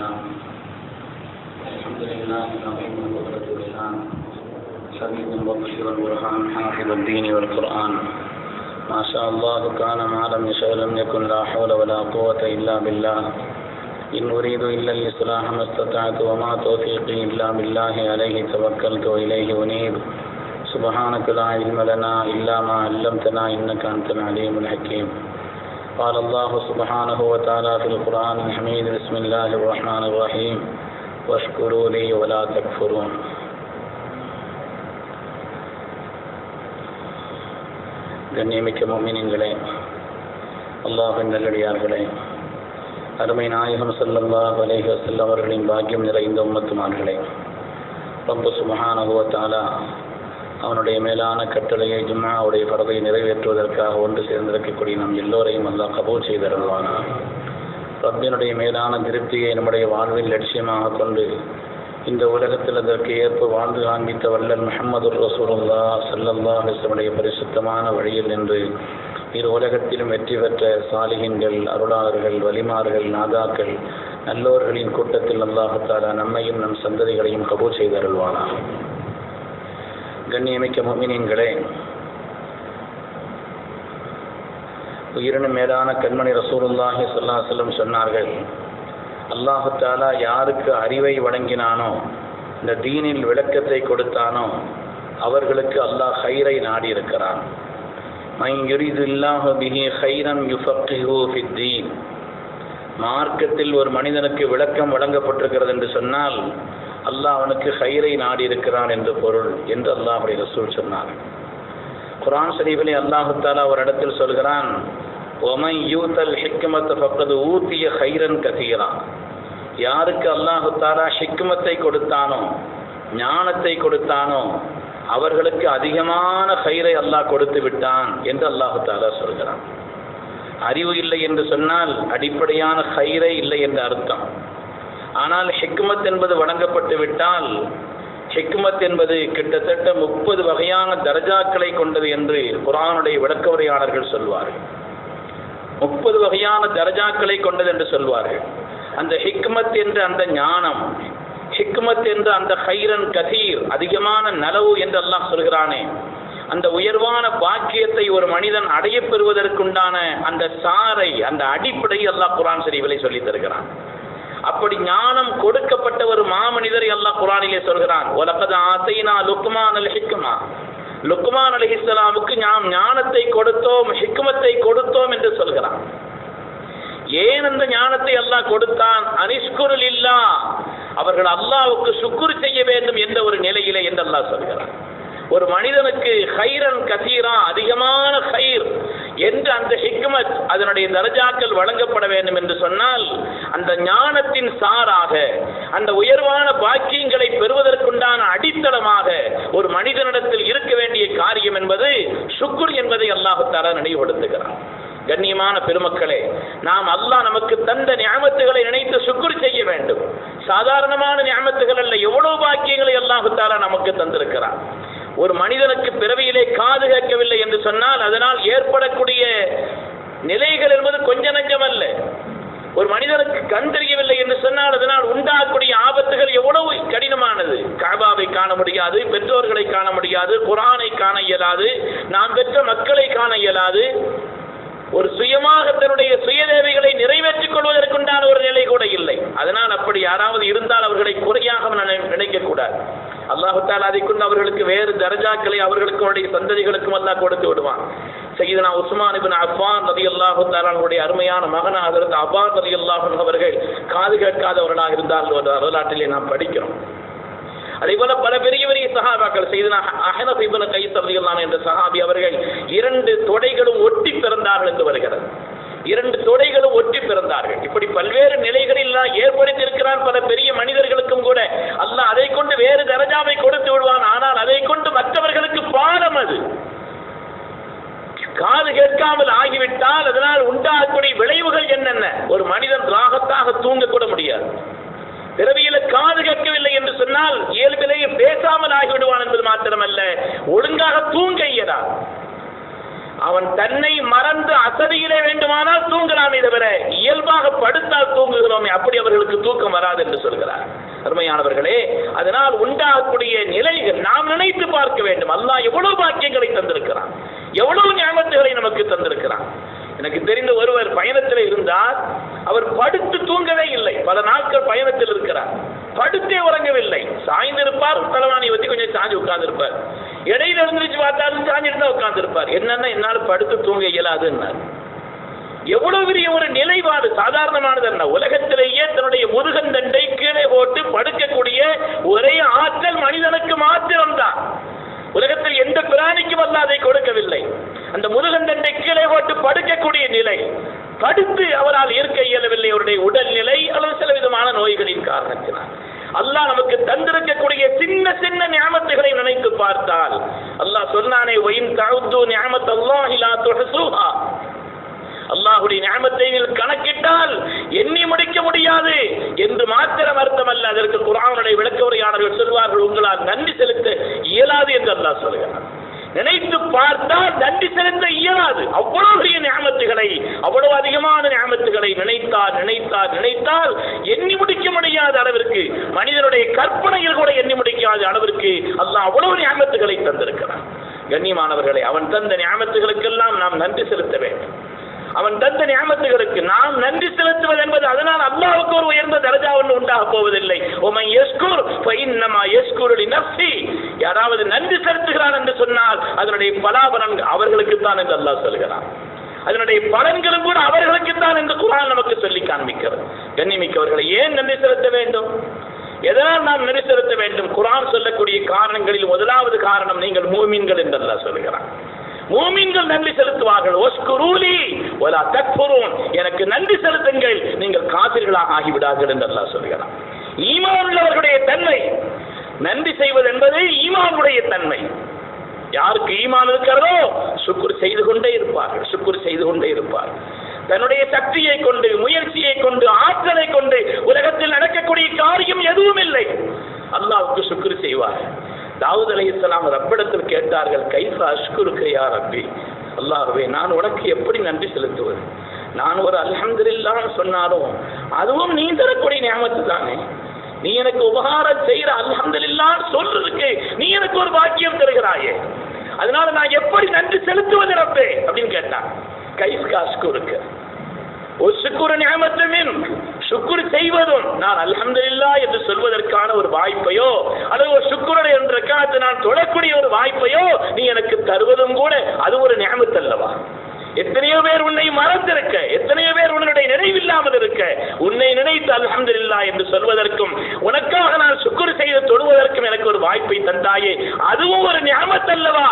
الحمد لله العظيم القدرة والشان شديد المبشر البرهان حافظ الدين والقرآن. ما شاء الله كان ما لم يشاء لم يكن لا حول ولا قوة إلا بالله. إن أريد إلا الإصلاح ما استطعت وما توفيقي إلا بالله عليه توكلت وإليه أنيب. سبحانك لا علم لنا إلا ما علمتنا إنك أنت العليم الحكيم. قال الله سبحانه وتعالى في القرآن الحميد بسم الله الرحمن الرحيم واشكروا لي ولا تكفرون கண்ணியமிக்க மோமினின்களே அல்லாஹின் நல்லடியார்களே அருமை நாயகம் ஸல்லல்லாஹு அலைஹி வஸல்லம் அவர்களின் பாக்கியம் நிறைந்த உம்மத்துமார்களே ரப்பு சுப்ஹானஹு வ தஆலா அவனுடைய மேலான கட்டளையை ஜும்மாவுடைய பறவை நிறைவேற்றுவதற்காக ஒன்று சேர்ந்திருக்கக்கூடிய நம் எல்லோரையும் அல்லாஹ் கபூல் செய்தருள்வானா. ரப்பினுடைய மேலான திருப்தியை நம்முடைய வாழ்வில் லட்சியமாக கொண்டு இந்த உலகத்தில் அதற்கு ஏற்ப வாழ்ந்து காண்பித்த வல்லல் முஹம்மது ரசூலுல்லா சல்லல்லா ஹிஸ்லமுடைய பரிசுத்தமான வழியில் நின்று இரு உலகத்திலும் வெற்றி பெற்ற சாலிகின்கள் அருளாளர்கள் வலிமார்கள் நாதாக்கள் நல்லோர்களின் கூட்டத்தில் அல்லாஹத்தாலா நம்மையும் நம் சந்ததிகளையும் கபூல் செய்தருள்வானா. கண்ணியமிக்க முமினின்களே உயிரின மேலான கண்மணி ரசூலுல்லாஹி சொல்லா செல்லம் சொன்னார்கள் அல்லாஹு தாலா யாருக்கு அறிவை வழங்கினானோ இந்த தீனில் விளக்கத்தை கொடுத்தானோ அவர்களுக்கு அல்லாஹ் ஹைரை நாடி இருக்கிறான் மார்க்கத்தில் ஒரு மனிதனுக்கு விளக்கம் வழங்கப்பட்டிருக்கிறது என்று சொன்னால் அல்லாஹ் அவனுக்கு ஹைரை நாடி இருக்கிறான் என்று பொருள் என்று அல்லாஹுடைய ரசூல் சொன்னார். குரான் ஷரீஃபிலே அல்லாஹு தாலா ஒரு இடத்தில் சொல்கிறான் ஒமை யூத்தல் ஹிக்மத் பக்கது ஊத்திய ஹைரன் கதீரா யாருக்கு அல்லாஹு தாலா ஹிக்மத்தை கொடுத்தானோ ஞானத்தை கொடுத்தானோ அவர்களுக்கு அதிகமான ஹைரை அல்லாஹ் கொடுத்து விட்டான் என்று அல்லாஹு தாலா சொல்கிறான். அறிவு இல்லை என்று சொன்னால் அடிப்படையான ஹைரை இல்லை என்று அர்த்தம். ஆனால் ஹிக்மத் என்பது வழங்கப்பட்டு விட்டால் ஹிக்மத் என்பது கிட்டத்தட்ட முப்பது வகையான தரஜாக்களை கொண்டது என்று குரானுடைய விளக்க உரையாளர்கள் சொல்வார்கள். முப்பது வகையான தரஜாக்களை கொண்டது என்று சொல்வார்கள். அந்த ஹிக்மத் என்ற அந்த ஞானம் ஹிக்மத் என்ற அந்த ஹைரன் கதீர் அதிகமான நலவு என்று அல்லாஹ் சொல்கிறானே அந்த உயர்வான பாக்கியத்தை ஒரு மனிதன் அடைய பெறுவதற்குண்டான அந்த சாரை அந்த அடிப்படை அல்லாஹ் குரான் சரிவிலை சொல்லி தருகிறான். அப்படி ஞானம் கொடுக்கப்பட்ட ஒரு மாமனிதர் எல்லாம் குரானிலே சொல்கிறான். உலகத ஆசைனா லுக்மான் அல் ஹிக்குமா லுக்மான் அலி இஸ்லாமுக்கு நாம் ஞானத்தை கொடுத்தோம் ஹிக்குமத்தை கொடுத்தோம் என்று சொல்கிறான். ஏன் அந்த ஞானத்தை அல்லாஹ் கொடுத்தான்? அனிஷ்குருள் இல்லா. அவர்கள் அல்லாவுக்கு சுக்குரு செய்ய வேண்டும் என்ற ஒரு நிலையிலே என்று அல்லாஹ் சொல்கிறான். ஒரு மனிதனுக்கு ஹைரன் கசீரா அதிகமான ஹைர் என்று அந்த ஹிக்மத் அதனுடைய தரஜாக்கள் வழங்கப்பட வேண்டும் என்று சொன்னால் அந்த ஞானத்தின் சாராக அந்த உயர்வான பாக்கியங்களை பெறுவதற்குண்டான அடித்தளமாக ஒரு மனிதனிடத்தில் இருக்க வேண்டிய காரியம் என்பது சுக்குர் என்பதை அல்லாஹு தாரா நினைவுபடுத்துகிறான். கண்ணியமான பெருமக்களே நாம் அல்லாஹ் நமக்கு தந்த ஞாபகத்துகளை நினைத்து சுக்குர் செய்ய வேண்டும். சாதாரணமான ஞாபகத்துகள் அல்ல எவ்வளவு பாக்கியங்களை அல்லாஹு நமக்கு தந்திருக்கிறான். ஒரு மனிதனுக்கு பிறவியிலே காது கேட்கவில்லை என்று சொன்னால் அதனால் ஏற்படக்கூடிய நிலைகள் என்பது கொஞ்ச நஞ்சமல்ல. ஒரு மனிதனுக்கு கண் தெரியவில்லை என்று சொன்னால் அதனால் உண்டாகக்கூடிய ஆபத்துகள் எவ்வளவு கடினமானது. காபாவை காண முடியாது பெற்றோர்களை காண முடியாது குரானை காண இயலாது நாம் பெற்ற மக்களை காண இயலாது. ஒரு சுயமாக தன்னுடைய சுயதேவைகளை நிறைவேற்றிக் கொள்வதற்குண்டான ஒரு நிலை கூட இல்லை. அதனால் அப்படி யாராவது இருந்தால் அவர்களை குறையாக நினைக்க கூடாது அல்லாஹுத்தால் தாலா அவர்களுக்கு வேறு தரஜாக்களை அவர்களுக்கு அவருடைய சந்ததிகளுக்கும் அல்லாஹ் கொடுத்து விடுவான். செய்தனா உஸ்மான் இபின் அஃபான் ரதி அல்லாஹு தாலானுடைய அருமையான மகனாக இருந்த அப்பான் ரதி அல்லாஹன் அவர்கள் காது கேட்காதவர்களாக இருந்தார்கள் வரலாற்றிலே நாம் படிக்கிறோம். அதே போல பல பெரிய பெரிய சஹாபாக்கள் செய்தனா அஹனப் இபன் கைஸ் ரலியல்லாஹு என்ற சஹாபி அவர்கள் இரண்டு தொடைகளும் ஒட்டி பிறந்தார்கள் என்று வருகிறது. இரண்டு தொடைகளும் ஒட்டி பிறந்தார்கள். இப்படி பல்வேறு நிலைகளில் ஏற்படுத்தி இருக்கிறார் பல பெரிய மனிதர்களுக்கும் கூட. அல்ல அதை கொண்டு வேறு தரஜாவை கொடுத்து விடுவான். ஆனால் அதை கொண்டு மற்றவர்களுக்கு பாடம் அது. காது கேட்காமல் ஆகிவிட்டால் அதனால் உண்டாகக்கூடிய விளைவுகள் என்னென்ன? ஒரு மனிதன் ராகத்தாக தூங்க கூட முடியாது. பிறவியில காது கேட்கவில்லை என்று சொன்னால் இயல்பிலேயே பேசாமல் ஆகிவிடுவான் என்பது மாத்திரமல்ல ஒழுங்காக தூங்க இயலாது அவன் தன்னை மறந்து அசதியிலே வேண்டுமானால் தூங்கலாமே தவிர இயல்பாக படுத்தால் தூங்குகிறோமே அப்படி அவர்களுக்கு தூக்கம் வராது என்று சொல்கிறார். அருமையானவர்களே அதனால் உண்டாகக்கூடிய நிலைகள் நாம் நினைத்து பார்க்க வேண்டும். அல்லாஹ் எவ்வளவு பாக்கியங்களை தந்திருக்கிறான். எவ்வளவு ஞாபகத்துகளை நமக்கு தந்திருக்கிறான். எனக்கு தெரிந்த ஒருவர் பயணத்தில் இருந்தார். அவர் படுத்து தூங்கவே இல்லை. பல நாட்கள் பயணத்தில் இருக்கிறார். படுத்தே உறங்கவில்லை. சாய்ந்திருப்பார் தலைவாணியை வச்சு கொஞ்சம் சாஞ்சு உட்கார்ந்திருப்பார். இடையில எழுந்திரிச்சு பார்த்தாலும் சாஞ்சிட்டு தான் உட்கார்ந்திருப்பார். என்னன்னா என்னால் படுத்து தூங்க இயலாதுன்னார். எவ்வளவு பெரிய ஒரு நிலைப்பாடு சாதாரணமானது என்ன உலகத்திலேயே தன்னுடைய முருகன் தண்டை கீழே போட்டு படுக்கக்கூடிய ஒரே ஆற்றல் மனிதனுக்கு மாத்திரம்தான். உலகத்தில் எந்த பிராணிக்கும் அல்ல அதை கொடுக்கவில்லை. அந்த முருகன் தண்டை கீழே போட்டு படுக்கக்கூடிய நிலை படுத்து அவரால் இருக்க இயலவில்லை. அவருடைய உடல்நிலை அல்லது சில விதமான நோய்களின் காரணத்தினால். அல்லாஹ் நமக்கு தந்திருக்கக்கூடிய சின்ன சின்ன ஞாபகத்துகளை நினைத்து பார்த்தால் அல்லாஹ் சொன்னானே ஒயின் தாழ்த்து ஞாபகத் அல்லாஹ் இலா அல்லாஹுடைய ஞாபகத்தை கணக்கிட்டால் எண்ணி முடிக்க முடியாது என்று மாத்திரம் அர்த்தம் அல்ல அதற்கு குரானுடைய விளக்க உரையாளர்கள் சொல்வார்கள் உங்களால் நன்றி செலுத்த இயலாது என்று அல்லாஹ் சொல்கிறார் நினைத்து பார்த்தால் நன்றி செலுத்த இயலாது. அவ்வளவு பெரிய ஞாபகத்துகளை அவ்வளவு அதிகமான ஞாபகத்துகளை நினைத்தால் நினைத்தால் நினைத்தால் எண்ணி முடியாத அளவிற்கு மனிதனுடைய கற்பனையில் கூட எண்ணி முடிக்காத அளவிற்கு அல்லாஹ் அவ்வளவு ஞாபகத்துகளை தந்திருக்கிறான். கண்ணியமானவர்களை அவன் தந்த ஞாபகத்துகளுக்கெல்லாம் நாம் நன்றி செலுத்த வேண்டும். அவன் தந்த ஞாபகத்துகளுக்கு நாம் நன்றி செலுத்துவது என்பது அதனால் அல்லாவுக்கு ஒரு உயர்ந்த தரஜா ஒன்று உண்டாக போவதில்லை. உமை எஸ்கூர் ஃபைன்னமா எஸ்கூருடி நப்சி யாராவது நன்றி செலுத்துகிறான் என்று சொன்னால் அதனுடைய பலாபலன் அவர்களுக்கு தான் என்று அல்லாஹ் சொல்கிறான். அதனுடைய பலன்களும் கூட அவர்களுக்கு தான் என்று குரான் நமக்கு சொல்லி காண்பிக்கிறது. கண்ணிமிக்கவர்களை ஏன் நன்றி செலுத்த வேண்டும்? எதனால் நாம் நன்றி செலுத்த வேண்டும்? குரான் சொல்லக்கூடிய காரணங்களில் முதலாவது காரணம் நீங்கள் மூமின்கள் என்று சொல்லுகிறான் சொல்கிறான். மூமின்கள் நன்றி செலுத்துவார்கள். ஒஸ்குரூலி ஒலா தக்ஃபுரூன். எனக்கு நன்றி செலுத்துங்கள். நீங்கள் காபிர்களாக ஆகிவிடார்கள் என்றெல்லாம் அல்லாஹ் சொல்கிறான். ஈமான் உள்ளவர்களுடைய தன்மை. நன்றி செய்வது என்பது ஈமானுடைய தன்மை. யாருக்கு ஈமான் இருக்கிறதோ சுக்குர் செய்து கொண்டே இருப்பார்கள் சுக்குர் செய்து கொண்டே இருப்பார்கள். தன்னுடைய சக்தியை கொண்டு முயற்சியை கொண்டு ஆற்றலை கொண்டு உலகத்தில் நடக்கக்கூடிய காரியம் எதுவும் இல்லை. அல்லாவுக்கு சுக்குர் செய்வார் தாவூத் அலைஹிஸ்ஸலாம் ரப்பிடத்தில் கேட்டார்கள் கைஃபா அஷ்குருக்கு யா ரப்பி? அல்லாஹுவே நான் உனக்கு எப்படி நன்றி செலுத்துவது? நான் ஒரு அல்ஹம்துலில்லாஹ் சொன்னாலும் அதுவும் நீ தரக்கூடிய ஞாபகத்து தானே? நீ எனக்கு உபகாரம் செய்யற அல்ஹம்துலில்லாஹ் சொல்றதுக்கு நீ எனக்கு ஒரு பாக்கியம் தருகிறாய். நன்றி செலுத்துவது ரப்பே அப்படின்னு கேட்டான். கைஃப் அஷ்குருக்கு ஒரு சுக்குரு ஞாபகத்துமின் சுக்குரு செய்வதும் நான் அல்ஹம்துலில்லா என்று சொல்வதற்கான ஒரு வாய்ப்பையோ அல்லது ஒரு சுக்குரன் என்ற காலத்தை நான் தொழக்கூடிய ஒரு வாய்ப்பையோ நீ எனக்கு தருவதும் கூட அது ஒரு ஞாபகத்து அல்லவா எத்தனையோ பேர் உன்னை மறந்திருக்க எத்தனையோ பேர் உன்னுடைய நினைவில்லாமல் இருக்க. உன்னை நினைத்து அல்ஹம்துலில்லா என்று சொல்வதற்கும் உனக்காக நான் சுக்குரு செய்து தொழுவதற்கும் எனக்கு ஒரு வாய்ப்பை தந்தாயே. அதுவும் ஒரு ஞாபகத்தல்லவா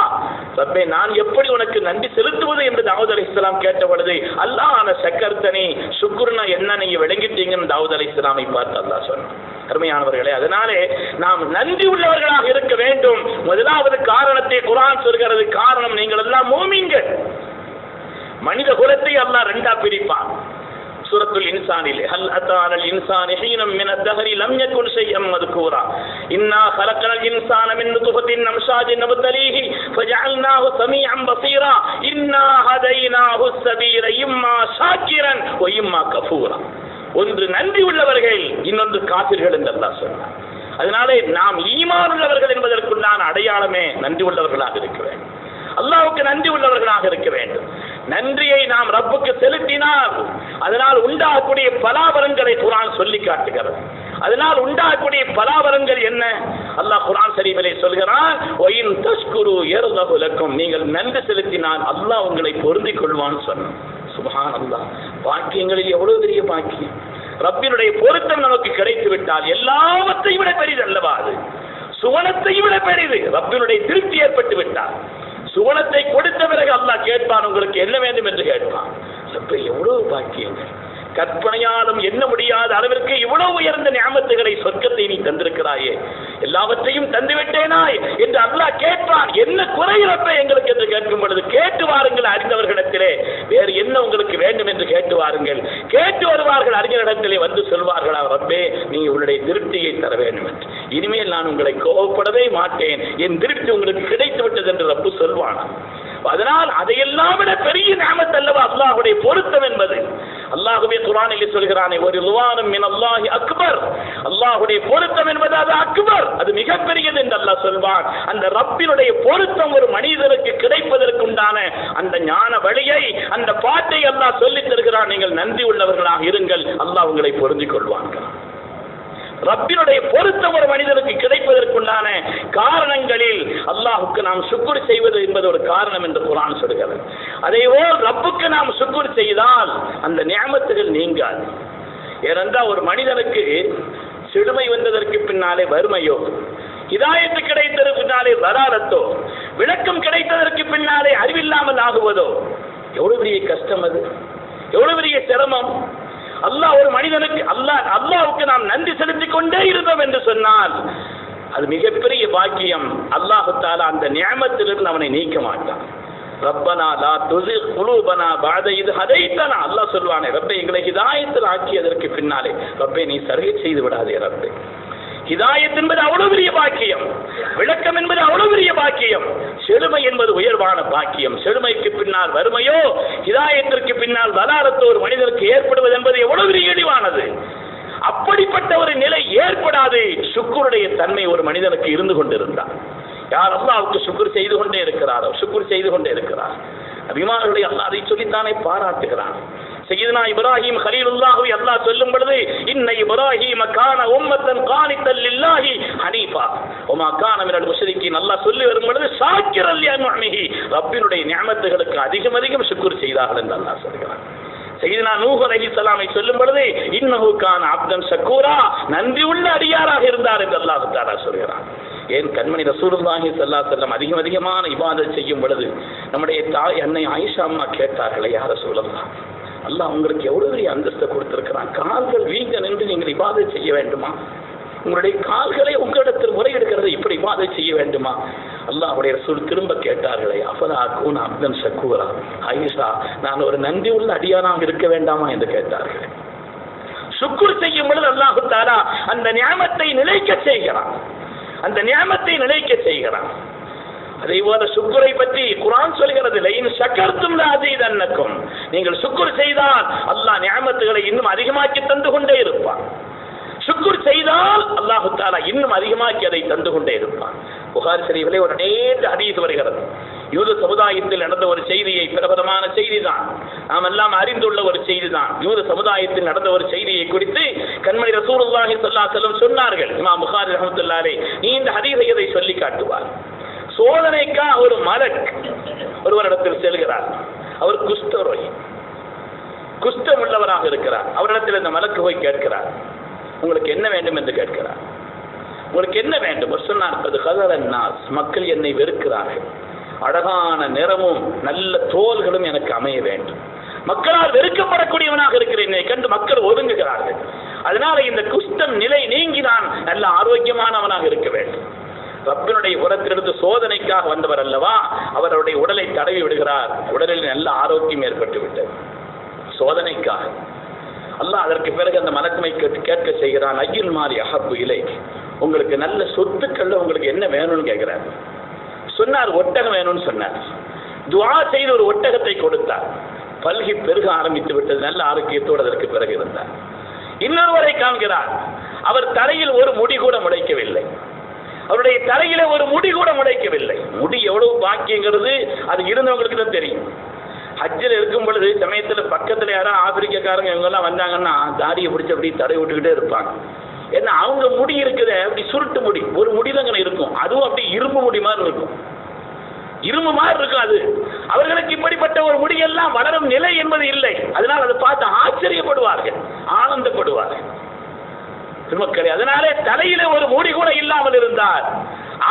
ரப்பே நான் எப்படி உனக்கு நன்றி செலுத்துவது என்று தாவூத் அலி இஸ்லாம் கேட்ட பொழுது அல்லாஹ் ஆன சக்கர்த்தனி சுக்குருனா என்ன நீங்க விளங்கிட்டீங்கன்னு தாவூத் அலி இஸ்லாமை பார்த்து அல்லாஹ் சொன்னான். அருமையானவர்களே அதனாலே நாம் நன்றி உள்ளவர்களாக இருக்க வேண்டும். முதலாவது காரணத்தை குரான் சொல்கிறது. காரணம் நீங்கள் எல்லாம் மூமிங்கள் மனித குலத்தை அல்லாஹ் ரெண்டா பிரிப்பான். சூரத்துல் இன்சானில் ஹல் அத்தானல் இன்சானி ஹீனம் மின தஹரி லம் யகுன் ஷையம் மதுகூரா இன்னா ஹலக்கல் இன்சான மின் நுதுஃபத்தின் நம்ஷாஜி நபுத்தலீஹி ஃபஜஅல்னாஹு சமீஅன் பஸீரா இன்னா ஹதைனாஹு ஸபீர இம்மா ஷாக்கிரன் வ இம்மா கஃபூரா. ஒன்று நன்றி உள்ளவர்கள் இன்னொன்று காபிர்கள் என்று அல்லாஹ் சொன்னார் அதனாலே நாம் ஈமான் உள்ளவர்கள் என்பதற்குண்டான அடையாளமே நன்றி உள்ளவர்களாக இருக்க வேண்டும். அல்லாவுக்கு நன்றி உள்ளவர்களாக இருக்க வேண்டும். நன்றியை நாம் ரப்புக்கு செலுத்தினால் அதனால் உண்டாகக்கூடிய பலாபலன்களை குரான் சொல்லி காட்டுகிறது. அதனால் உண்டாகக்கூடிய பலாபலன்கள் என்ன? அல்லாஹ் குரான் சரிவிலே சொல்கிறான் ஒயின் தஸ்குரு ஏறுதகுலக்கும் நீங்கள் நன்றி செலுத்தினால் அல்லாஹ் உங்களை பொருந்திக் கொள்வான்னு சொன்னான். சுபஹான் அல்லாஹ் பாக்கியங்களில் எவ்வளவு பெரிய பாக்கியம். ரப்பினுடைய பொருத்தம் நமக்கு கிடைத்து விட்டால் எல்லாவற்றையும் விட பெரிது அல்லவா அது? சுவனத்தையும் விட பெரிது. ரப்பினுடைய திருப்தி ஏற்பட்டு விட்டால். சுவனத்தை கொடுத்த பிறகு அல்லாஹ் கேட்பான் உங்களுக்கு என்ன வேண்டும் என்று கேட்பான். அப்ப எவ்வளவு பாக்கியங்கள். கற்பனையாலும் எண்ண முடியாத அளவிற்கு இவ்வளவு உயர்ந்த ஞாபகத்துகளை சொர்க்கத்தை நீ தந்திருக்கிறாயே. எல்லாவற்றையும் தந்துவிட்டேனாய் என்று அல்லாஹ் கேட்பான். என்ன குறையிறப்ப எங்களுக்கு என்று கேட்கும் பொழுது கேட்டு வாருங்கள் அறிந்தவர்களிடத்திலே. வேறு என்ன உங்களுக்கு வேண்டும் என்று கேட்டு வாருங்கள். கேட்டு வருவார்கள் அறிஞரிடத்திலே வந்து சொல்வார்களா ரப்பே நீ உங்களுடைய திருப்தியை தர வேண்டும் என்று இனிமேல் நான் உங்களை கோபப்படவே மாட்டேன். என் திருப்தி உங்களுக்கு கிடைத்து விட்டது என்று ரப்பு சொல்வான் அதனால் அதையெல்லாம் விட பெரிய நாமத்தல்லவா அல்லவா அல்லாஹுடைய பொருத்தம் என்பது? அல்லாஹுவே குரானில் சொல்கிறானே ஒரு லுவானும் மின் அல்லாஹி அக்பர். அல்லாஹுடைய பொருத்தம் என்பது அது அக்பர். அது மிகப்பெரியது என்று அல்லாஹ் சொல்வான். அந்த ரப்பினுடைய பொருத்தம் ஒரு மனிதனுக்கு கிடைப்பதற்குண்டான அந்த ஞான வழியை அந்த பாட்டை அல்லாஹ் சொல்லித் தருகிறான். நீங்கள் நன்றி உள்ளவர்களாக இருங்கள். அல்லாஹ் உங்களை பொருந்திக் கொள்வார்கள் ரப்பினுடைய பொருத்தம் ஒரு மனிதனுக்கு கிடைப்பதற்குண்டான காரணங்களில் அல்லாஹுக்கு நாம் சுக்குர் செய்வது என்பது ஒரு காரணம் என்று குரான் சொல்கிறது. அதேபோல் ரப்புக்கு நாம் சுக்குர் செய்தால் அந்த நியமத்துகள் நீங்காது. ஏனென்றால் ஒரு மனிதனுக்கு சிறுமை வந்ததற்கு பின்னாலே வறுமையோ இதாயத்து கிடைத்ததற்கு பின்னாலே வராரத்தோ விளக்கம் கிடைத்ததற்கு பின்னாலே அறிவில்லாமல் ஆகுவதோ எவ்வளவு பெரிய கஷ்டம் அது? எவ்வளவு பெரிய சிரமம்? அல்லாஹ் ஒரு மனிதனுக்கு அல்லாஹ் அல்லாஹ்வுக்கு நாம் நன்றி செலுத்திக் கொண்டே இருந்தோம் என்று சொன்னால் அது மிகப்பெரிய பாக்கியம். அல்லாஹு தாலா அந்த நியமத்திலிருந்து அவனை நீக்க மாட்டான். ரப்பனா லா துசி குலூபனா பாத இது ஹதைத்தனா. அல்லாஹ் சொல்வானே ரப்பை எங்களை ஹிதாயத்தில் ஆக்கியதற்கு பின்னாலே ரப்பை நீ சருகை செய்து விடாதே ரப்பை. ஹிதாயத் என்பது அவ்வளவு பெரிய பாக்கியம் விளக்கம் என்பது அவ்வளவு பெரிய பாக்கியம் செழுமை என்பது உயர்வான பாக்கியம். செழுமைக்கு பின்னால் வறுமையோ இதாயத்திற்கு பின்னால் வலாரத்து ஒரு மனிதனுக்கு ஏற்படுவது என்பது எவ்வளவு இழிவானது. அப்படிப்பட்ட ஒரு நிலை ஏற்படாது. சுக்குருடைய தன்மை ஒரு மனிதனுக்கு இருந்து கொண்டிருந்தார் யார் அல்லாவுக்கு சுக்குர் செய்து கொண்டே இருக்கிறாரோ? சுக்குர் செய்து கொண்டே இருக்கிறார். அபிமானுடைய அல்லாஹ் அதை சொல்லித்தானே பாராட்டுகிறான். சையதுனா இப்ராஹிம் ஹலீலுல்லாஹுவை அல்லாஹ் சொல்லும் பொழுது இன்ன இப்ராஹிம் கான உம்மத்தன் காணித்தல் இல்லாஹி ஹனீஃபா உமா கான மினல் முஷ்ரிக்கீன் அல்லாஹ் சொல்லி வரும் பொழுது ஷாக்கிரல் லிஅன்ஹி ரப்பினுடைய நியமத்துகளுக்கு அதிகம் அதிகம் சுக்குர் செய்தார்கள் என்று அல்லாஹ் சொல்கிறான் செய்தினா நூஹ் அலைஹிஸ்ஸலாமை சொல்லும் பொழுது இன்னஹு கான அப்தன் ஷக்கூரா நன்றி உள்ள அடியாராக இருந்தார் என்று அல்லாஹ் தஆலா சொல்கிறான் ஏன் கண்மணி ரசூலுல்லாஹி ஸல்லல்லாஹு செல்லம் அதிகம் அதிகமான இபாதத் செய்யும் பொழுது நம்முடைய தாய் அன்னை ஆயிஷா அம்மா கேட்டார்களே யார சொல்லலாம் அல்லாஹ் உங்களுக்கு எவ்வளவு பெரிய அந்தஸ்தை கொடுத்திருக்கிறான்? கால்கள் வீங்க நின்று நீங்கள் இபாதத் செய்ய வேண்டுமா? உங்களுடைய கால்களை உங்களிடத்தில் முறையெடுக்கிறது இப்படி இபாதத் செய்ய வேண்டுமா? அல்லாஹுடைய சொல் திரும்ப கேட்டார்களே அஃபதா கூன் அப்தன் ஷக்கூரா ஆயிஷா நான் ஒரு நன்றி உள்ள அடியானாக இருக்க வேண்டாமா? என்று கேட்டார்கள். சுக்குர் செய்யும் பொழுது அல்லாஹு தாரா அந்த நியாமத்தை நிலைக்க செய்கிறான். அந்த நியமத்தை நிலைக்க செய்கிறான். அதே போல சுக்குரை பற்றி குரான் சொல்கிறது லைன் சக்கர்த்தும் அதீதன்னக்கும் நீங்கள் சுக்குர் செய்தால் அல்லாஹ் நியமத்துகளை இன்னும் அதிகமாக்கி தந்து கொண்டே இருப்பான். சுக்குர் செய்தால் அல்லாஹு தாலா இன்னும் அதிகமாக்கி அதை தந்து கொண்டே இருப்பான். புகார் ஷரீஃபிலே ஒரு நேற்று ஹதீஸ் வருகிறது. யூத சமுதாயத்தில் நடந்த ஒரு செய்தியை பிரபலமான செய்தி தான் நாம் எல்லாம் அறிந்துள்ள ஒரு செய்தி தான் யூத சமுதாயத்தில் நடந்த ஒரு செய்தியை குறித்து கண்மணி ரசூலுல்லாஹி ஸல்லல்லாஹு சொன்னார்கள். இமாம் புகாரி நீ இந்த ஹதீஸை இதை சொல்லி காட்டுவார். சோதனைக்காக ஒரு மலக் ஒருவரிடத்தில் செல்கிறார். அவர் குஷ்டரோகி. குஷ்டம் உள்ளவராக இருக்கிறார். அவரிடத்தில் இந்த மலக்கு போய் கேட்கிறார். உங்களுக்கு என்ன வேண்டும் என்று கேட்கிறார். உங்களுக்கு என்ன வேண்டும்? அவர் சொன்னார் அது நாஸ் மக்கள் என்னை வெறுக்கிறார்கள். அழகான நிறமும் நல்ல தோள்களும் எனக்கு அமைய வேண்டும். மக்களால் வெறுக்கப்படக்கூடியவனாக இருக்கிறேன். என்னை கண்டு மக்கள் ஒதுங்குகிறார்கள். அதனால இந்த குஷ்டம் நிலை நீங்கி நான் நல்ல ஆரோக்கியமானவனாக இருக்க வேண்டும். ரப்பினுடைய உரத்திலிருந்து சோதனைக்காக வந்தவர் அல்லவா? அவருடைய உடலை தடவி விடுகிறார். உடலில் நல்ல ஆரோக்கியம் ஏற்பட்டு விட்டது. சோதனைக்காக. அல்லாஹ் அதற்கு பிறகு அந்த மலக்குமை கேட்டு கேட்க செய்கிறான் ஐயில் மாறி அகப்பு இலை உங்களுக்கு நல்ல சொத்துக்கள்ல உங்களுக்கு என்ன வேணும்னு கேட்கிறார். சொன்னார் ஒட்டகம் வேணும்னு சொன்னார். துவா செய்து ஒரு ஒட்டகத்தை கொடுத்தார். பல்கி பெருக ஆரம்பித்து விட்டது நல்ல ஆரோக்கியத்தோடு அதற்கு பிறகு இருந்தார். இன்னொருவரை காண்கிறார். அவர் தலையில் ஒரு முடி கூட முளைக்கவில்லை. அவருடைய தலையில ஒரு முடி கூட முளைக்கவில்லை. முடி எவ்வளவு பாக்கியங்கிறது அது இருந்தவங்களுக்கு தான் தெரியும். ஹஜ்ஜில் இருக்கும் பொழுது சமயத்துல பக்கத்துல யாராவது ஆப்பிரிக்கக்காரங்க இவங்க எல்லாம் வந்தாங்கன்னா தாடியை பிடிச்சி அப்படி தடை விட்டுக்கிட்டே இருப்பாங்க. ஏன்னா அவங்க முடி இருக்குது அப்படி சுருட்டு முடி. ஒரு முடி தான் இருக்கும். அதுவும் அப்படி இரும்பு முடி மாதிரி இருக்கும். இரும்பு மாதிரி இருக்கும் அது. அவர்களுக்கு இப்படிப்பட்ட ஒரு முடியெல்லாம் வளரும் நிலை என்பது இல்லை. அதனால் அதை பார்த்து ஆச்சரியப்படுவார்கள் ஆனந்தப்படுவார்கள். திருமக்களே அதனாலே தலையில ஒரு முடி கூட இல்லாமல் இருந்தார்.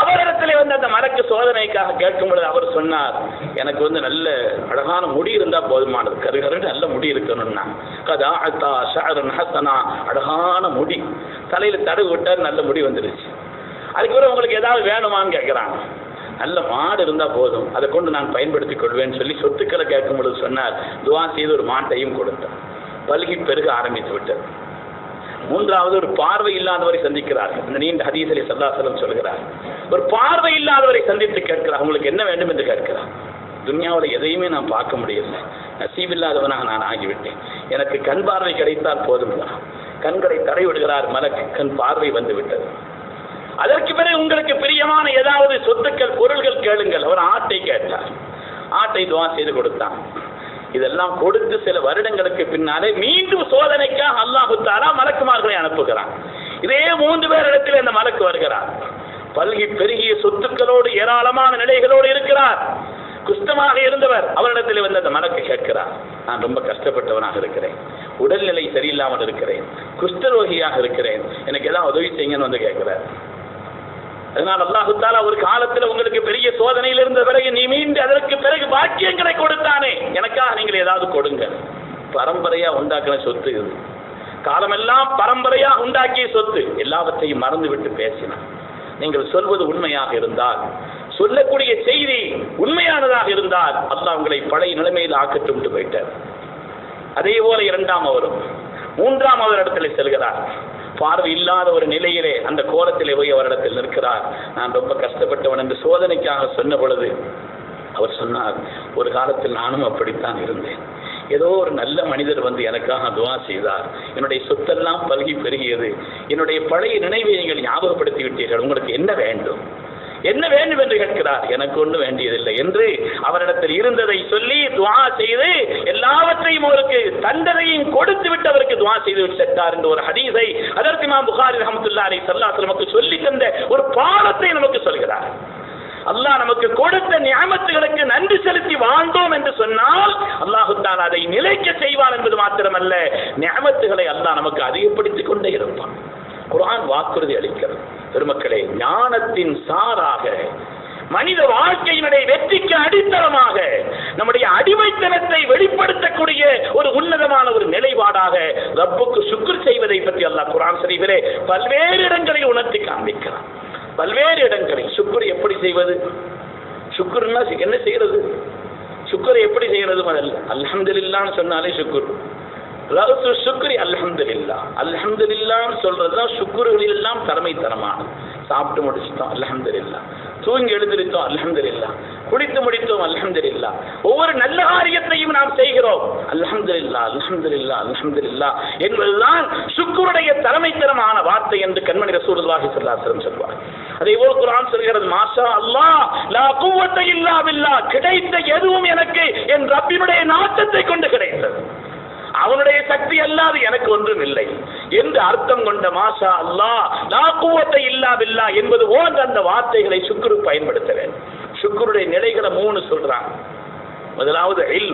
அவரிடத்திலே வந்து அந்த மலைக்கு சோதனைக்காக கேட்கும் பொழுது அவர் சொன்னார் எனக்கு வந்து நல்ல அழகான முடி இருந்தா போதுமானது. கருகரு நல்ல முடி இருக்கணும்னா. கதா அத்தா ஷாரன் ஹசனா அழகான முடி. தலையில தடவு விட்டார் நல்ல முடி வந்துருச்சு. அதுக்கப்புறம் உங்களுக்கு ஏதாவது வேணுமான்னு கேட்குறாங்க. நல்ல மாடு இருந்தா போதும். அதை கொண்டு நான் பயன்படுத்திக் கொள்வேன்னு சொல்லி சொத்துக்களை கேட்கும் பொழுது சொன்னார். துவா செய்து ஒரு மாட்டையும் கொடுத்தார். பல்கி பெருக ஆரம்பித்து விட்டது. மூன்றாவது ஒரு பார்வை இல்லாதவரை சந்திக்கிறார்கள். இந்த நீண்ட ஹதீசலை சல்லாசலம் சொல்கிறார். ஒரு பார்வை இல்லாதவரை சந்தித்து கேட்கிறார். உங்களுக்கு என்ன வேண்டும் என்று கேட்கிறார். துன்யாவில் எதையுமே நான் பார்க்க முடியல நசீபில்லாதவனாக நான் ஆகிவிட்டேன். எனக்கு கண் பார்வை கிடைத்தால் போதும் கண்களை தடை விடுகிறார் மலக்கு. கண் பார்வை வந்து விட்டது. அதற்கு பிறகு உங்களுக்கு பிரியமான ஏதாவது சொத்துக்கள் பொருள்கள் கேளுங்கள். அவர் ஆட்டை கேட்டார். ஆட்டை துவா செய்து கொடுத்தான். இதெல்லாம் கொடுத்து சில வருடங்களுக்கு பின்னாலே மீண்டும் சோதனைக்காக அல்லாஹு தாரா மலக்குமார்களை அனுப்புகிறான். இதே மூன்று பேரிடத்தில் இந்த மலக்கு வருகிறார். பல்கி பெருகிய சொத்துக்களோடு ஏராளமான நிலைகளோடு இருக்கிறார். குஷ்டமாக இருந்தவர் அவரிடத்தில் வந்து அந்த மலக்கு கேட்கிறார். நான் ரொம்ப கஷ்டப்பட்டவனாக இருக்கிறேன். உடல்நிலை சரியில்லாமல் இருக்கிறேன். குஷ்டரோகியாக இருக்கிறேன். எனக்கு எல்லாம் உதவி செய்யுங்கன்னு வந்து கேட்கிறார். அதனால் அல்லாஹு தாலா ஒரு காலத்தில் உங்களுக்கு பெரிய சோதனையில் இருந்த பிறகு நீ மீண்டு அதற்கு பிறகு பாக்கியங்களை கொடுத்தானே. எனக்காக நீங்கள் ஏதாவது கொடுங்க. பரம்பரையா உண்டாக்கின சொத்து இது. காலமெல்லாம் பரம்பரையா உண்டாக்கிய சொத்து. எல்லாவற்றையும் மறந்து விட்டு பேசினான் நீங்கள் சொல்வது உண்மையாக இருந்தால் சொல்லக்கூடிய செய்தி உண்மையானதாக இருந்தால் அல்லாஹ் உங்களை பழைய நிலைமையில் ஆக்கட்டும் போயிட்டார். அதே போல இரண்டாம் அவரும் மூன்றாம் அவர் இடத்துல செல்கிறார். பார்வை இல்லாத ஒரு நிலையிலே அந்த கோலத்திலே போய் அவரிடத்தில் நிற்கிறார். நான் ரொம்ப கஷ்டப்பட்டவன் என்று சோதனைக்காக சொன்ன பொழுது அவர் சொன்னார் ஒரு காலத்தில் நானும் அப்படித்தான் இருந்தேன். ஏதோ ஒரு நல்ல மனிதர் வந்து எனக்காக துவா செய்தார். என்னுடைய சொத்தெல்லாம் பல்கி பெருகியது. என்னுடைய பழைய நினைவை நீங்கள் ஞாபகப்படுத்தி விட்டீர்கள். உங்களுக்கு என்ன வேண்டும்? என்ன வேண்டும் என்று கேட்கிறார்? எனக்கு ஒன்றும் வேண்டியதில்லை என்று அவரிடத்தில் இருந்ததை சொல்லி துவா செய்து எல்லாவற்றையும் அவருக்கு தந்ததையும் கொடுத்து விட்டு அவருக்கு துவா செய்து சென்றார் என்ற ஒரு ஹதீஸை அதற்கு இமாம் புகாரி ரஹமத்துல்லாரி சல்லாஸ் நமக்கு சொல்லி தந்த ஒரு பாடத்தை நமக்கு சொல்கிறார். அல்லாஹ் நமக்கு கொடுத்த நியமத்துகளுக்கு நன்றி செலுத்தி வாழ்ந்தோம் என்று சொன்னால் அல்லாஹு தான் அதை நிலைக்க செய்வான் என்பது மாத்திரமல்ல நியமத்துகளை அல்லாஹ் நமக்கு அதிகப்படுத்திக் கொண்டே இருப்பான். குரான் வாக்குறுதி அளிக்கிறது. பெருமக்களே ஞானத்தின் சாராக மனித வாழ்க்கையினுடைய வெற்றிக்கு அடித்தளமாக நம்முடைய அடிமைத்தனத்தை வெளிப்படுத்தக்கூடிய ஒரு உன்னதமான ஒரு நிலைப்பாடாக ரப்புக்கு சுக்குர் செய்வதை பற்றி அல்லாஹ் குரான் சரிவிலே பல்வேறு இடங்களில் உணர்த்தி காண்பிக்கிறான். பல்வேறு இடங்களில் சுக்குர் எப்படி செய்வது? சுக்குர்னா என்ன செய்யறது? சுக்குரை எப்படி செய்யறது? முதல்ல இல்லான்னு சொன்னாலே சுக்குர். ரவுசு சுக்ரி அல்ஹம்துலில்லா அல்ஹம்துலில்லான்னு சொல்றதுதான் சுக்குறுகளில் எல்லாம் தலைமை தரமானது சாப்பிட்டு முடிச்சிட்டோம் அல்ஹம்துலில்லா தூங்கி எழுந்திருத்தோம் அல்ஹம்துலில்லா குடித்து முடித்தோம் அல்ஹம்துலில்லா ஒவ்வொரு நல்ல காரியத்தையும் நாம் செய்கிறோம். அல்ஹம்துலில்லா அல்ஹம்துலில்லா அல்ஹம்துலில்லா என்பதுதான் சுக்குருடைய தலைமைத்தரமான வார்த்தை என்று கண்மணி ரசூலுல்லாஹி ஸல்லல்லாஹு சொல்வார். அதே போல் குரான் சொல்கிறது மாஷா அல்லாஹ் லா குவத்த இல்லா கிடைத்த எதுவும் எனக்கு என் ரப்பினுடைய நாட்டத்தை கொண்டு கிடைத்தது. அவனுடைய சக்தி அல்லாது எனக்கு ஒன்றும் இல்லை. என்று அர்த்தம் கொண்ட மாஷா அல்லாஹ் லா குவத்தை இல்லாவில்லா என்பது போன்ற அந்த வார்த்தைகளை சுக்குரு பயன்படுத்த வேண்டும். சுக்குருடைய நிலைகளை மூணு சொல்றாங்க. முதலாவது இல்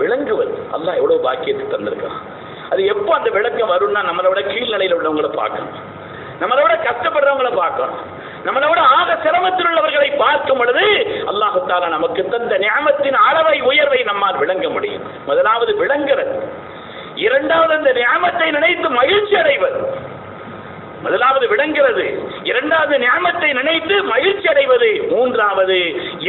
விளங்குவது. அல்லாஹ் எவ்வளவு பாக்கியத்தை தந்திருக்கான். அது எப்போ அந்த விளக்கம் வரும்னா நம்மளோட கீழ்நிலையில் உள்ளவங்களை பார்க்கணும். நம்மளோட கஷ்டப்படுறவங்களை பார்க்கணும். நம்மளோட ஆக சிரமத்தில் உள்ளவர்களை பார்க்கும் பொழுது அல்லாஹு தாலா நமக்கு தந்த ஞாபகத்தின் அளவை உயர்வை நம்மால் விளங்க முடியும். முதலாவது விளங்குறது. இரண்டாவது அந்த நியமத்தை நினைத்து மகிழ்ச்சி அடைவது. முதலாவது விளங்கிறது இரண்டாவது ஞாபகத்தை நினைத்து மகிழ்ச்சி அடைவது. மூன்றாவது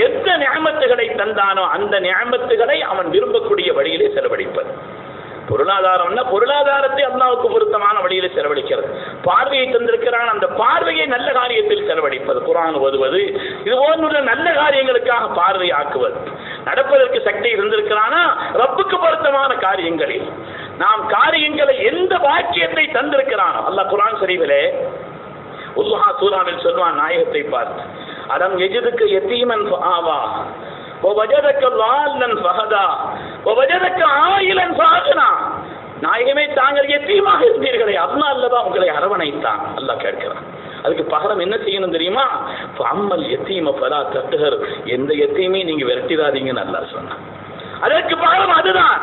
எந்த ஞாபகத்துகளை தந்தானோ அந்த ஞாபகத்துகளை அவன் விரும்பக்கூடிய வழியிலே செலவழிப்பது. பொருளாதாரம்னா பொருளாதாரத்தை அல்லாவுக்கு பொருத்தமான வழியில் செலவழிக்கிறது. பார்வையை தந்திருக்கிறான் அந்த பார்வையை நல்ல காரியத்தில் செலவழிப்பது. குரான் ஓதுவது இது போன்ற நல்ல காரியங்களுக்காக பார்வை ஆக்குவது நடப்பதற்கு சக்தி இருந்திருக்கிறானா ரப்புக்கு பொருத்தமான காரியங்களில். நாம் காரியங்களை எந்த வாக்கியத்தை தந்திருக்கிறான் அல்ல குரான் சரிவிலே உல்ஹா சூராவில் சொல்வான் நாயகத்தை பார்த்து அடம் எஜிதுக்கு எத்தீமன் ஆவா வஜதக்க வாலன் ஃபஹதா வஜதக்க ஆயிலன் சாதனா நாயகமே தாங்கள் எத்தீமாக இருந்தீர்களே அல்லா அல்லதான் உங்களை அரவணைத்தான் அல்லாஹ் கேட்கிறான். அதுக்கு பகரம் என்ன செய்யணும் தெரியுமா? அம்மல் எத்தீம பலா தட்டுகர் எந்த எத்தையுமே நீங்க விரட்டிடாதீங்கன்னு நல்லா சொன்னான். அதற்கு பகரம் அதுதான்.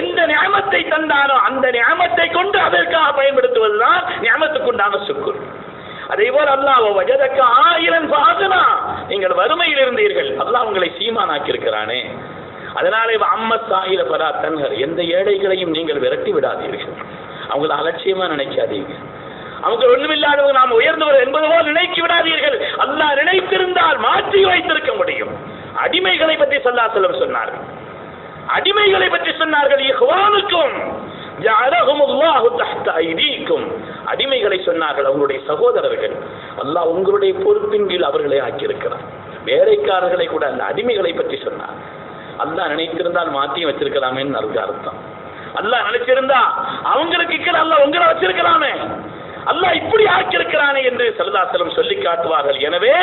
எந்த நியமத்தை தந்தானோ அந்த நியமத்தை கொண்டு அதற்காக பயன்படுத்துவதுதான் நியமத்துக்குண்டான சுக்குர். அதே போல் அல்லாஹ் வஜதக்க ஆயிரம் சாதனா. நீங்கள் வறுமையில் இருந்தீர்கள். அல்லாஹ் உங்களை சீமானாக்கி இருக்கிறானே அதனாலே அம்ம சாயில பரா தன்கர் எந்த ஏழைகளையும் நீங்கள் விரட்டி விடாதீர்கள். அவங்கள அலட்சியமா நினைக்காதீங்க அவங்க ஒண்ணுமில்லாதவங்க நாம் உயர்ந்தவர் என்பது போல் நினைக்கி விடாதீர்கள். அல்லாஹ் நினைத்திருந்தால் மாற்றி வைத்திருக்க முடியும். அடிமைகளை பற்றி சல்லா செல்லம் சொன்னார்கள். அடிமைகளை பற்றி சொன்னார்கள் இஹ்வானுக்கும். அடிமைகளை சொன்னார்கள் அவங்களுடைய சகோதரர்கள். அல்லாஹ் உங்களுடைய பொறுப்பின் கீழ் அவர்களை ஆக்கியிருக்கிறார். வேலைக்காரர்களை கூட அந்த அடிமைகளை பற்றி சொன்னார். அல்லாஹ் நினைத்திருந்தால் மாத்தியும் வச்சிருக்கலாமேன்னு அதுக்கு அர்த்தம் அல்லாஹ் நினைச்சிருந்தா அவங்களுக்கு கீழே அல்லாஹ் உங்களை வச்சிருக்கலாமே. அல்லாஹ் இப்படி ஆக்கியிருக்கிறானே என்று சரதாசலம் சொல்லி காட்டுவார்கள். எனவே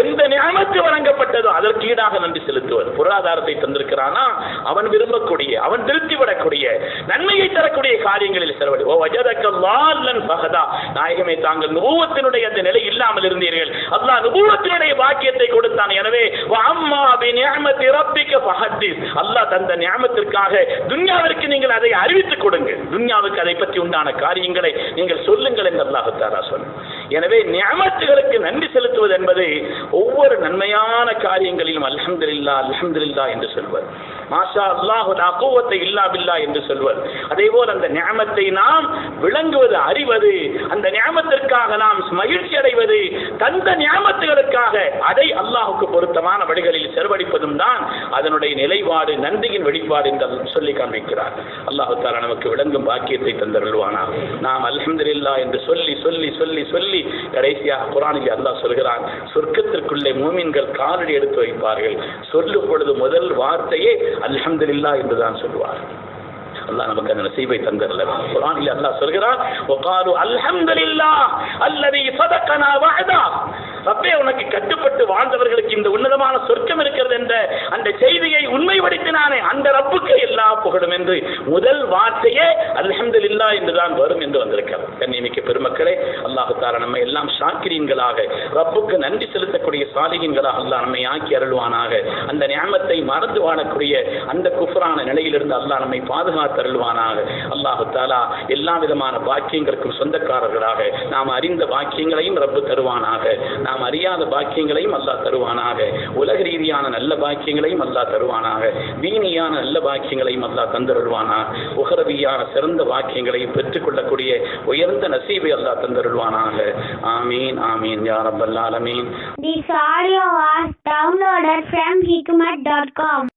எந்த நியமத்து வழங்கப்பட்டதோ அதற்கு ஈடாக நன்றி செலுத்துவது பொருளாதாரத்தை தந்திருக்கிறானா? அவன் விரும்பக்கூடிய அவன் திருப்தி விடக்கூடிய நன்மையை தரக்கூடிய காரியங்களில் செலவழி ஓ வஜதக்கல்லால்லன் பகதா நாயகமே தாங்கள் நூவத்தினுடைய அந்த நிலை இல்லாமல் இருந்தீர்கள். அல்லாஹ் நுபுவத்தினுடைய பாக்கியத்தை கொடுத்தான். எனவே அம்மா பி நிஅமத்தி ரப்பிக்க ஃபஹத்திஸ். அல்லாஹ் தந்த நியமத்திற்காக துன்யாவிற்கு நீங்கள் அதை அறிவித்துக் கொடுங்க துன்யாவுக்கு அதை பற்றி உண்டான காரியங்களை நீங்கள் சொல்லுங்கள் அல்லாஹத்தாரா அல்லாஹ் எனவே நியமத்துகளுக்கு நன்றி செலுத்துவது என்பது ஒவ்வொரு நன்மையான காரியங்களிலும் அல்ஹம்துலில்லா அல்ஹம்துலில்லா என்று சொல்வர். மாஷா அல்லாஹ் லா குவத்தை இல்லா என்று சொல்வர். அதே போல் அந்த நியமத்தை நாம் விளங்குவது அறிவது அந்த நியமத்திற்காக நாம் மகிழ்ச்சி அடைவது தந்த நியமத்துகளுக்காக அதை அல்லாஹுக்கு பொருத்தமான வழிகளில் செலவழிப்பதும் தான் அதனுடைய நிலைப்பாடு நன்றியின் வெளிப்பாடு என்று சொல்லி காண்பிக்கிறார். அல்லாஹு தாலா நமக்கு விளங்கும் பாக்கியத்தை தந்தருள்வானா நாம் அல்ஹம்துலில்லா என்று சொல்லி சொல்லி சொல்லி சொல்லி கடைசியாக குரானில் அல்லாஹ் சொல்கிறான் சொர்க்கத்திற்குள்ளே மூமின்கள் காலடி எடுத்து வைப்பார்கள். சொல்லும் பொழுது முதல் வார்த்தையே அல்ஹம்துலில்லா என்றுதான் சொல்வார் அல்லாஹ் நமக்கு அந்த நசீபை தந்தரல. குரானில் அல்லாஹ் சொல்கிறான் வகாலு அல்ஹம்துலில்லாஹ் அல்லதி சதகனா வஅதா ரப்பே உனக்கு கட்டுப்பட்டு வாழ்ந்தவர்களுக்கு இந்த உன்னதமான சொர்க்கம் இருக்கிறது என்ற அந்த செய்தியை உண்மைப்படுத்தினானே அந்த ரப்புக்கு எல்லா புகழும் என்று முதல் வார்த்தையே அல்ஹம்துலில்லாஹ் என்றுதான் வரும் என்று வந்திருக்கிறது. கண்ணியமிக்க பெருமக்களே அல்லாஹு தாரா நம்ம எல்லாம் ஷாக்கிரீன்களாக ரப்புக்கு நன்றி செலுத்தக்கூடிய சாலிகீன்களாக அல்லாஹ் நம்மை ஆக்கி அருள்வானாக. அந்த ஞாபத்தை மறந்து வாழக்கூடிய அந்த குஃபரான நிலையிலிருந்து அல்லாஹ் நம்மை பாதுகாத்து அருள்வானாக. அல்லாஹு தாலா எல்லா விதமான பாக்கியங்களுக்கும் சொந்தக்காரர்களாக நாம் அறிந்த பாக்கியங்களையும் ரப்பு தருவானாக. நாம் அறியாத பாக்கியங்களையும் அல்லாஹ் தருவானாக. உலக ரீதியான நல்ல பாக்கியங்களையும் அல்லாஹ் தருவானாக. வீணியான நல்ல பாக்கியங்களையும் அல்லாஹ் தந்தருள்வானா உகரவியான சிறந்த பாக்கியங்களையும் பெற்றுக்கொள்ளக்கூடிய உயர்ந்த நசீபை அல்லாஹ் தந்தருள்வானாக. ஆமீன் ஆமீன் யா ரப்பல் ஆலமீன். This audio was downloaded from hikmat.com.